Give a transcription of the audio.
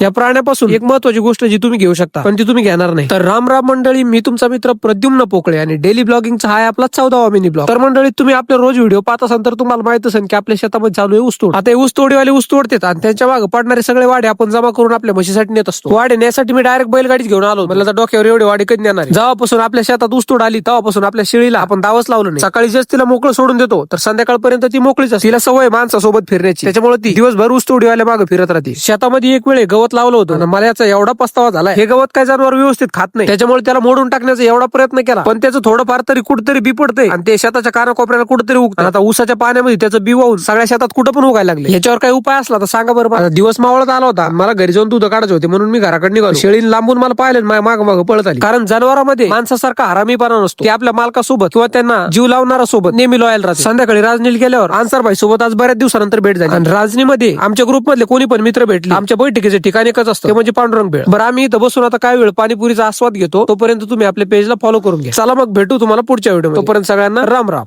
या प्राण्यापासून एक महत्वाची गोष्ट जी तुम्ही घेऊ शकता पण ती तुम्ही घेणार नाही. तर राम राम मंडळी मी तुमचा मित्र प्रद्युम्न पोकळे आणि डेली ब्लॉगिंगचा हा आपला चौदावा मिनी ब्लॉग. तर मंडळी तुम्ही आपले रोज व्हिडिओ पाहत असाल तर तुम्हाला माहीत असेल की आपल्या शेतामध्ये चालू आहे ऊसतोड. आता हे ऊसतोडीवाले ऊस तोडतात आणि त्यांच्या मागे पडणारे सगळे वाडे आपण जमा करून आपल्या म्हशीसाठी नेत असतो. वाडे नेण्यासाठी मी डायरेक्ट बैलगाडीच घेऊन आलो मला डोक्यावर एवढे वाडे कधी नेणार जेव्हापासून आपल्या शेतात ऊसतोड आली तेव्हापासून आपल्या शेळीला आपण दावच लावलं नाही. सकाळी जस्ट तिला मोकळं सोडून देतो तर संध्याकाळपर्यंत ती मोकळीच असते. तिला सवय माणसासोबत फिरण्याची. त्याच्यामुळे ती दिवसभर ऊसतोडीवाल्या मागे फिरत राहते. शेतामध्ये एक वेळ गवत लावलं होतं. आणि मला याचा एवढा पस्तावा झाला हे गवत काय जनावर व्यवस्थित खात नाही. त्याच्यामुळे त्याला मोडून टाकण्याचा एवढा प्रयत्न केला. पण त्याचं थोडंफार तरी कुठतरी बी पडतंय. आणि ते शेताच्या कानाकोपऱ्याला कुठेतरी उगत. आता ऊसाच्या पाण्यामध्ये त्याचं बी वाहून सगळ्या शेतात कुठं पण उगायला लागले. याच्यावर काही उपाय असला तर सांगा बरं मला. दिवस मावळत आला होता. मला घरी जाऊन दूध काढायचे होते म्हणून मी घराकडे निघालो. शेळी लांबून मला पाहिले माग माग माग पळत आली. कारण जनावरांमध्ये माणसासारखा हरामीपणा नसतो. ते आपल्या मालकासोबत किंवा त्यांना जीव लावणारा सोबत नेहमी लॉयल राहतो संध्याकाळी राजनील गेल्यावर आन्सर भाई सोबत आज बऱ्याच दिवसानंतर भेट झाली. आणि राजनीमध्ये आमच्या ग्रुपमधले कोणी पण मित्र भेटले. आमच्या बैठकीचे ठिकाण एकच असतं. ते म्हणजे पांडुरंग भेळ बरं आम्ही इथं बसून आता काय वेळ? पाणीपुरीचा आस्वाद घेतो. तोपर्यंत तुम्ही आपल्या पेजला फॉलो करून घ्या. चला मग भेटू तुम्हाला पुढच्या व्हिडिओ तोपर्यंत सगळ्यांना राम राम.